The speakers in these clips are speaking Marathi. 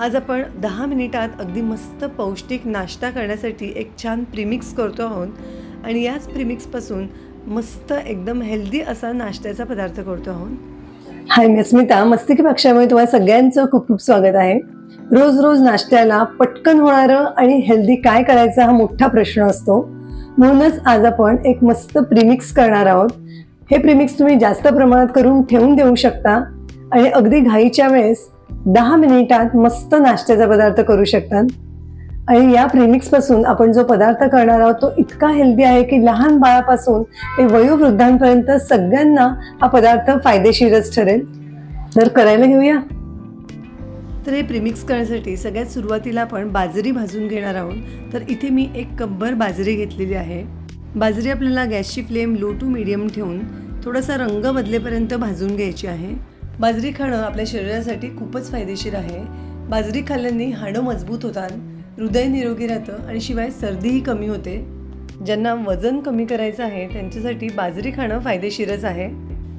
आज आपण दहा मिनिटात अगदी मस्त पौष्टिक नाश्ता करण्यासाठी एक छान प्रिमिक्स करतो आहोत. आणि याच प्रिमिक्सपासून मस्त एकदम हेल्दी असा नाश्त्याचा पदार्थ करतो आहोत. हाय मी अस्मिता. मस्तिकी पक्षामुळे तुम्हाला सगळ्यांचं खूप खूप स्वागत आहे. रोज रोज नाश्त्याला पटकन होणारं आणि हेल्दी काय करायचं हा मोठा प्रश्न असतो. म्हणूनच आज आपण एक मस्त प्रिमिक्स करणार आहोत. हे प्रिमिक्स तुम्ही जास्त प्रमाणात करून ठेवून देऊ शकता. आणि अगदी घाईच्या वेळेस दहा मिनिटात मस्त नाश्त्याचा पदार्थ करू शकतात. आणि या प्रेमिक्सपासून आपण जो पदार्थ करणार आहोत तो इतका हेल्दी आहे की लहान बाळापासून ते वयोवृद्धांपर्यंत सगळ्यांना हा पदार्थ फायदेशीरच ठरेल. तर करायला घेऊया. तर हे प्रिमिक्स करण्यासाठी सगळ्यात सुरुवातीला आपण बाजरी भाजून घेणार आहोत. तर इथे मी एक कपभर बाजरी घेतलेली आहे. बाजरी आपल्याला गॅसची फ्लेम लो टू मिडियम ठेवून थोडासा रंग बदलेपर्यंत भाजून घ्यायची आहे. बाजरी खाणं आपल्या शरीरासाठी खूपच फायदेशीर आहे. बाजरी खाल्ल्याने हाडं मजबूत होतात हृदय निरोगी राहतं आणि शिवाय सर्दीही कमी होते. ज्यांना वजन कमी करायचं आहे त्यांच्यासाठी बाजरी खाणं फायदेशीरच आहे.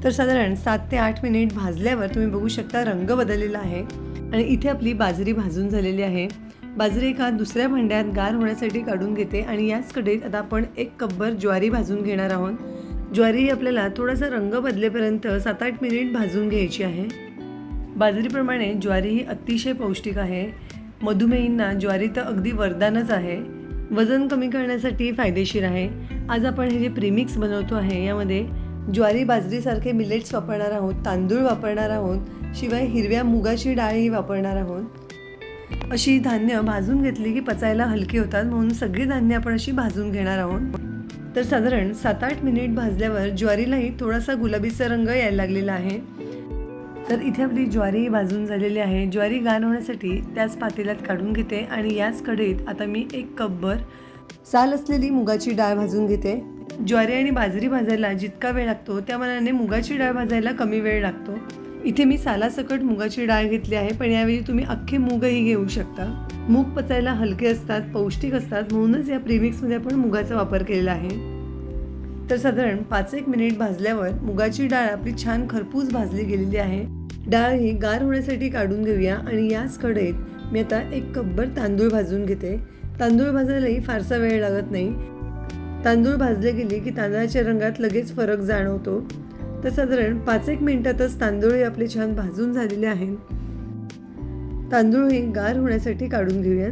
तर साधारण सात ते आठ मिनिट भाजल्यावर तुम्ही बघू शकता रंग बदललेला आहे आणि इथे आपली बाजरी भाजून झालेली आहे. बाजरी एका दुसऱ्या भांड्यात गार होण्यासाठी काढून घेते आणि याच कडेत आता आपण एक कपभर ज्वारी भाजून घेणार आहोत. ज्वारी ही आपल्याला थोडासा रंग बदलेपर्यंत सात आठ मिनिट भाजून घ्यायची आहे. बाजरीप्रमाणे ज्वारी ही अतिशय पौष्टिक आहे. मधुमेहींना ज्वारी तर अगदी वरदानच आहे. वजन कमी करण्यासाठी फायदेशीर आहे. आज आपण हे जे प्रीमिक्स बनवतो आहे यामध्ये ज्वारी बाजरीसारखे मिलेट्स वापरणार आहोत तांदूळ वापरणार आहोत शिवाय हिरव्या मुगाची डाळही वापरणार आहोत. अशी धान्य भाजून घेतली की पचायला हलकी होतात म्हणून सगळी धान्य आपण अशी भाजून घेणार आहोत. तर साधारण सात आठ मिनिट भाजल्यावर ज्वारीलाही थोडासा गुलाबीचा रंग यायला लागलेला आहे. तर इथे आपली ज्वारी भाजून झालेली आहे. ज्वारी गार होण्यासाठी त्याच पातेल्यात काढून घेते आणि याच कढईत आता मी एक कपभर साल असलेली मुगाची डाळ भाजून घेते. ज्वारी आणि बाजरी भाजायला जितका वेळ लागतो त्या मनाने मुगाची डाळ भाजायला कमी वेळ लागतो. इथे मी सालासकट मुगाची डाळ घेतली आहे पण यावेळी तुम्ही अख्खे मूगही घेऊ शकता. मूग पचायला हलके असतात पौष्टिक असतात म्हणूनच या प्रीमिक्समध्ये आपण मुगाचा वापर केलेला आहे. तर साधारण पाच एक मिनिट भाजल्यावर मुगाची डाळ आपली छान खरपूस भाजली गेलेली आहे. डाळ ही गार होण्यासाठी काढून घेऊया आणि याच कढईत मी आता एक कब्बर तांदूळ भाजून घेते. तांदूळ भाजायलाही फारसा वेळ लागत नाही. तांदूळ भाजले गेले की तांदळाच्या रंगात लगेच फरक जाणवतो. तर साधारण पाच एक मिनिटातच तांदूळही आपले छान भाजून झालेले आहेत. तांदूळ हे गार होण्यासाठी काढून घेऊयात.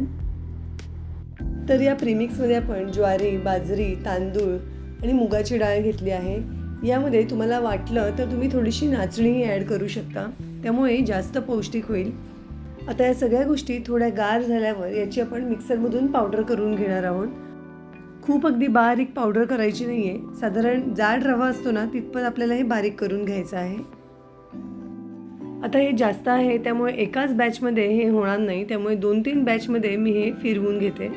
तर या प्रीमिक्समध्ये आपण ज्वारी बाजरी तांदूळ आणि मुगाची डाळ घेतली आहे. यामध्ये तुम्हाला वाटलं तर तुम्ही थोडीशी नाचणीही ॲड करू शकता. त्यामुळे जास्त पौष्टिक होईल. आता या सगळ्या गोष्टी थोड्या गार झाल्यावर याची आपण मिक्सरमधून पावडर करून घेणार आहोत. खूप अगदी बारीक पावडर करायची नाही आहे साधारण जाड रवा असतो ना तिथपत आपल्याला हे बारीक करून घ्यायचं आहे. आता हे जास्त आहे त्यामुळे एकाच बॅचमध्ये हे होणार नाही. त्यामुळे दोन तीन बॅचमध्ये मी हे फिरवून घेते.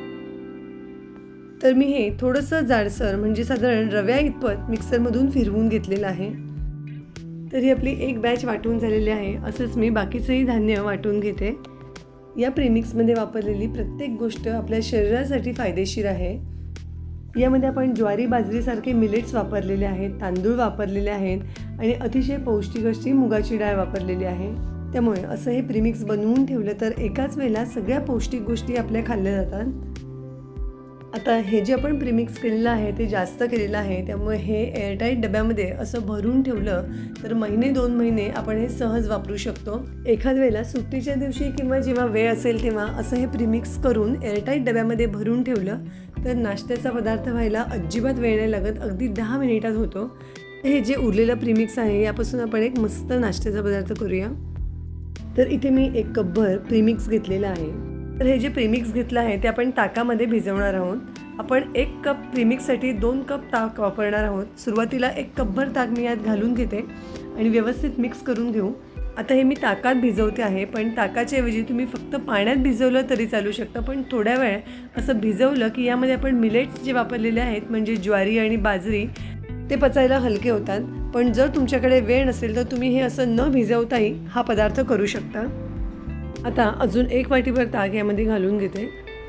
तर मी हे थोडंसं जाडसर म्हणजे साधारण रव्या इतपत मिक्सरमधून फिरवून घेतलेलं आहे. तर ही आपली एक बॅच वाटून झालेली आहे. असंच मी बाकीचंही धान्य वाटून घेते. या प्रेमिक्समध्ये वापरलेली प्रत्येक गोष्ट आपल्या शरीरासाठी फायदेशीर आहे. यामध्ये आपण ज्वारी बाजरीसारखे मिलेट्स वापरलेले आहेत तांदूळ वापरलेले आहेत आणि अतिशय पौष्टिक अशी मुगाची डाळ वापरलेली आहे. त्यामुळे असं हे प्रीमिक्स बनवून ठेवलं तर एकाच वेळेला सगळ्या पौष्टिक गोष्टी आपल्या खाल्ल्या जातात. आता हे जे आपण प्रीमिक्स केलेलं आहे ते जास्त केलेलं आहे त्यामुळे हे एअरटाईट डब्यामध्ये असं भरून ठेवलं तर महिने दोन महिने आपण हे सहज वापरू शकतो. एखाद वेळेला सुट्टीच्या दिवशी किंवा जेव्हा वेळ असेल तेव्हा असं हे प्रीमिक्स करून एअरटाईट डब्यामध्ये भरून ठेवलं तर नाश्त्याचा पदार्थ व्हायला अजिबात वेळ नाही लागत अगदी दहा मिनिटात होतो. हे जे उरलेलं प्रीमिक्स आहे यापासून आपण एक मस्त नाश्त्याचा पदार्थ करूया. तर इथे मी एक कपभर प्रीमिक्स घेतलेला आहे. तर हे जे प्रीमिक्स घेतलं आहे ते आपण ताकामध्ये भिजवणार आहोत. आपण एक कप प्रीमिक्ससाठी दोन कप ताक वापरणार आहोत. सुरुवातीला एक कपभर ताक मी यात घालून घेते आणि व्यवस्थित मिक्स करून घेऊ. आता हे मी ताकात भिजवते आहे पण ताकाच्या ऐवजी तुम्ही फक्त पाण्यात भिजवलं तरी चालू शकतं. पण थोड्या वेळ असं भिजवलं की यामध्ये आपण मिलेट्स जे वापरलेले आहेत म्हणजे ज्वारी आणि बाजरी ते पचायला हलके होतात. पण जर तुमच्याकडे वेळ नसेल तर तुम्ही हे असं न भिजवताही हा पदार्थ करू शकता. आता अजून एक वाटीभर ताक यामध्ये घालून घेते.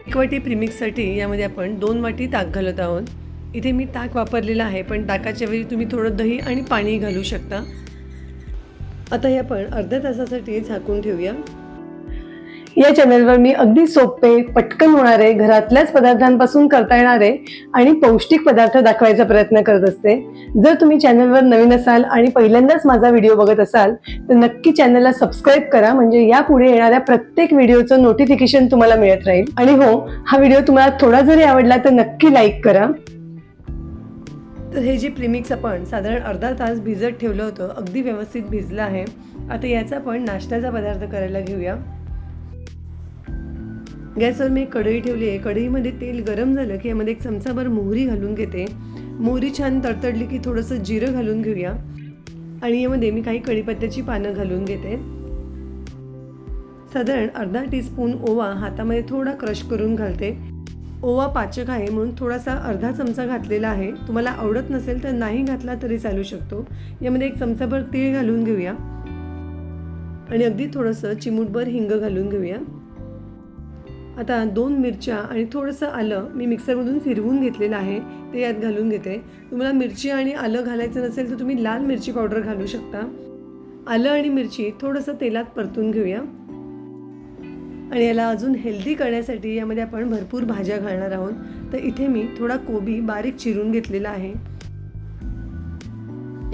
एक वाटी प्रीमिक्ससाठी यामध्ये आपण दोन वाटी ताक घालत आहोत. इथे मी ताक वापरलेलं आहे पण ताकाच्या वेळी तुम्ही थोडं दही आणि पाणी घालू शकता. आता हे आपण अर्ध्या तासासाठी झाकून ठेवूया. या चॅनलवर मी अगदी सोपे पटकन होणारे घरातल्याच पदार्थांपासून करता येणारे आणि पौष्टिक पदार्थ दाखवायचा प्रयत्न करत असते. जर तुम्ही चॅनलवर नवीन असाल आणि पहिल्यांदाच माझा व्हिडिओ बघत असाल तर नक्की चॅनलला सबस्क्राईब करा. म्हणजे यापुढे येणाऱ्या प्रत्येक व्हिडिओचं नोटिफिकेशन तुम्हाला मिळत राहील. आणि हो हा व्हिडिओ तुम्हाला थोडा जरी आवडला तर नक्की लाईक करा. तर हे जे प्रिमिक्स आपण साधारण अर्धा तास भिजत ठेवलं होतं अगदी व्यवस्थित भिजलं आहे. आता याचा आपण नाश्त्याचा पदार्थ करायला घेऊया. गॅसवर मी एक कढई ठेवली आहे. कढईमध्ये तेल गरम झालं की यामध्ये एक चमचाभर मोहरी घालून घेते. मोहरी छान तडतडली की थोडंसं जिरं घालून घेऊया. आणि यामध्ये मी काही कढीपत्त्याची पानं घालून घेते. साधारण अर्धा टीस्पून ओवा हातामध्ये थोडा क्रश करून घालते. ओवा पाचक आहे म्हणून थोडासा अर्धा चमचा घातलेला आहे. तुम्हाला आवडत नसेल तर नाही घातला तरी चालू शकतो. यामध्ये एक चमचाभर तीळ घालून घेऊया. आणि अगदी थोडंसं चिमूटभर हिंग घालून घेऊया. आता दोन मिरच्या आणि थोडंसं आलं मी मिक्सरमधून फिरवून घेतलेलं आहे ते यात घालून घेते. तुम्हाला मिरची आणि आलं घालायचं नसेल तर तुम्ही लाल मिरची पावडर घालू शकता. आलं आणि मिरची थोडंसं तेलात परतून घेऊया. आणि याला अजून हेल्दी करण्यासाठी यामध्ये आपण भरपूर भाज्या घालणार आहोत. तर इथे मी थोडा कोबी बारीक चिरून घेतलेला आहे.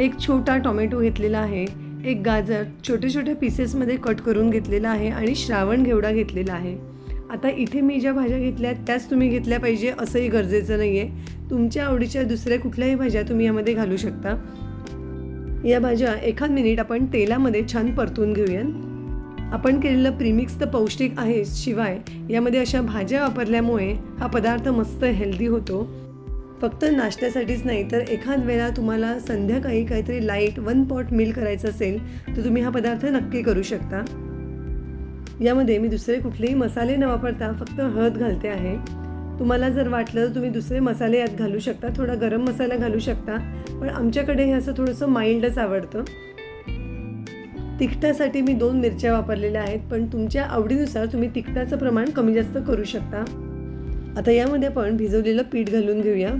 एक छोटा टोमॅटो घेतलेला आहे. एक गाजर छोटे छोटे पीसेसमध्ये कट करून घेतलेला आहे आणि श्रावण घेवडा घेतलेला आहे. आता इथे मी ज्या भाज्या घेतल्या त्याच तुम्ही घेतल्या पाहिजे असंही गरजेचं नाही आहे तुमच्या आवडीच्या दुसऱ्या कुठल्याही भाज्या तुम्ही यामध्ये घालू शकता. या भाज्या एखाद मिनिट आपण तेलामध्ये छान परतून घेऊयात. आपण केलेलं प्रीमिक्स तर पौष्टिक आहे शिवाय यामध्ये अशा भाज्या वापरल्यामुळे हा पदार्थ मस्त हेल्दी होतो. फक्त नाश्त्यासाठीच नाही तर एखाद वेळा तुम्हाला संध्याकाळी काहीतरी लाइट वन पॉट मील करायचं असेल तर तुम्ही हा पदार्थ नक्की करू शकता. यामध्ये मी दुसरे कुठलेही मसाले न वापरता फक्त हळद घालते आहे. तुम्हाला जर वाटलं तर तुम्ही दुसरे मसाले यात घालू शकता थोडा गरम मसाला घालू शकता पण आमच्याकडे हे असं थोडंसं माइल्डच आवडतं. तिखटासाठी मी दोन मिरच्या वापरलेल्या आहेत पण तुमच्या आवडीनुसार तुम्ही तिखटाचं प्रमाण कमी जास्त करू शकता. आता यामध्ये आपण भिजवलेलं पीठ घालून घेऊया.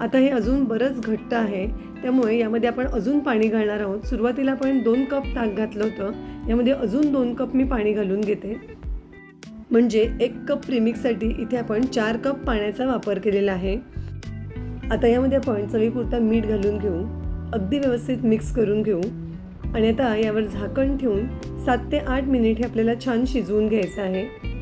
आता हे अजून बरंच घट्ट आहे. त्यामुळे यामध्ये आपण अजून पाणी घालणार आहोत. सुरुवातीला आपण दोन कप ताक घातलं होतं. यामध्ये अजून दोन कप मी पाणी घालून घेते. म्हणजे एक कप प्रिमिक्ससाठी इथे आपण चार कप पाण्याचा वापर केलेला आहे. आता यामध्ये आपण चवीपुरता मीठ घालून घेऊ. अगदी व्यवस्थित मिक्स करून घेऊ. आणि आता यावर झाकण ठेवून सात ते आठ मिनिट हे आपल्याला छान शिजवून घ्यायचं आहे.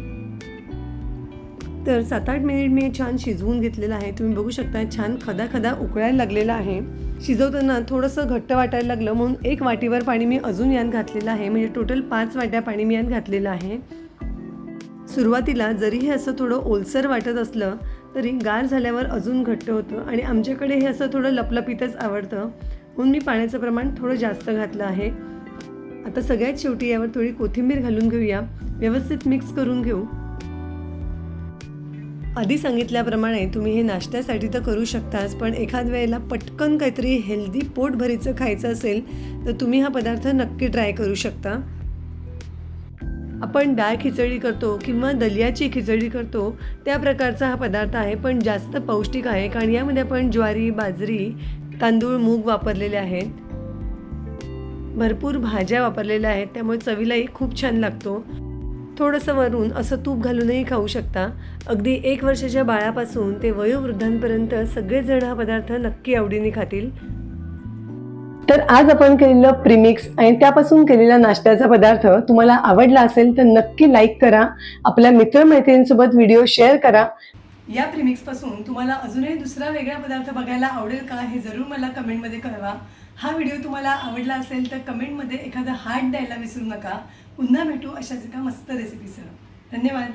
तर सात आठ मिनिट मी छान शिजवून घेतलेलं आहे. तुम्ही बघू शकता छान खदा खदा उकळायला लागलेला आहे. शिजवताना थोडंसं घट्ट वाटायला लागलं म्हणून एक वाटीवर पाणी मी अजून यात घातलेलं आहे. म्हणजे टोटल पाच वाट्या पाणी मी यात घातलेलं आहे. सुरुवातीला जरी हे असं थोडं ओलसर वाटत असलं तरी गार झाल्यावर अजून घट्ट होतं आणि आमच्याकडे हे असं थोडं लपलपीतच आवडतं. म्हणून मी पाण्याचं प्रमाण थोडं जास्त घातलं आहे. आता सगळ्यात शेवटी यावर थोडी कोथिंबीर घालून घेऊया. व्यवस्थित मिक्स करून घेऊ. आधी सांगितल्याप्रमाणे तुम्ही हे नाश्त्यासाठी तर करू शकताच पण एखाद वेळेला पटकन काहीतरी हेल्दी पोटभरीचं खायचं असेल तर तुम्ही हा पदार्थ नक्की ट्राय करू शकता. आपण डाळ खिचडी करतो किंवा दलियाची खिचडी करतो त्या प्रकारचा हा पदार्थ आहे पण जास्त पौष्टिक आहे. कारण यामध्ये आपण ज्वारी बाजरी तांदूळ मूग वापरलेले आहेत. भरपूर भाज्या वापरलेल्या आहेत त्यामुळे चवीलाही खूप छान लागतो. थोडंसं वरून असं तूप घालूनही खाऊ शकता. अगदी एक वर्षाच्या बाळापासून ते वयोवृद्धांपर्यंत सगळेजण हा पदार्थ नक्की आवडीने खातील. तर आज आपण केलेलं प्रीमिक्स आणि त्यापासून केलेला नाश्त्याचा पदार्थ तुम्हाला आवडला असेल तर नक्की लाईक करा. आपल्या मित्रमैत्रिणींसोबत व्हिडिओ शेअर करा. या प्रिमिक्सपासून तुम्हाला अजूनही दुसरा वेगळा पदार्थ बघायला आवडेल का हे जरूर मला कमेंटमध्ये कळवा. हा व्हिडिओ तुम्हाला आवडला असेल तर कमेंटमध्ये एखादा हार्ट द्यायला विसरू नका. पुन्हा भेटू अशाच एका मस्त रेसिपीसह धन्यवाद.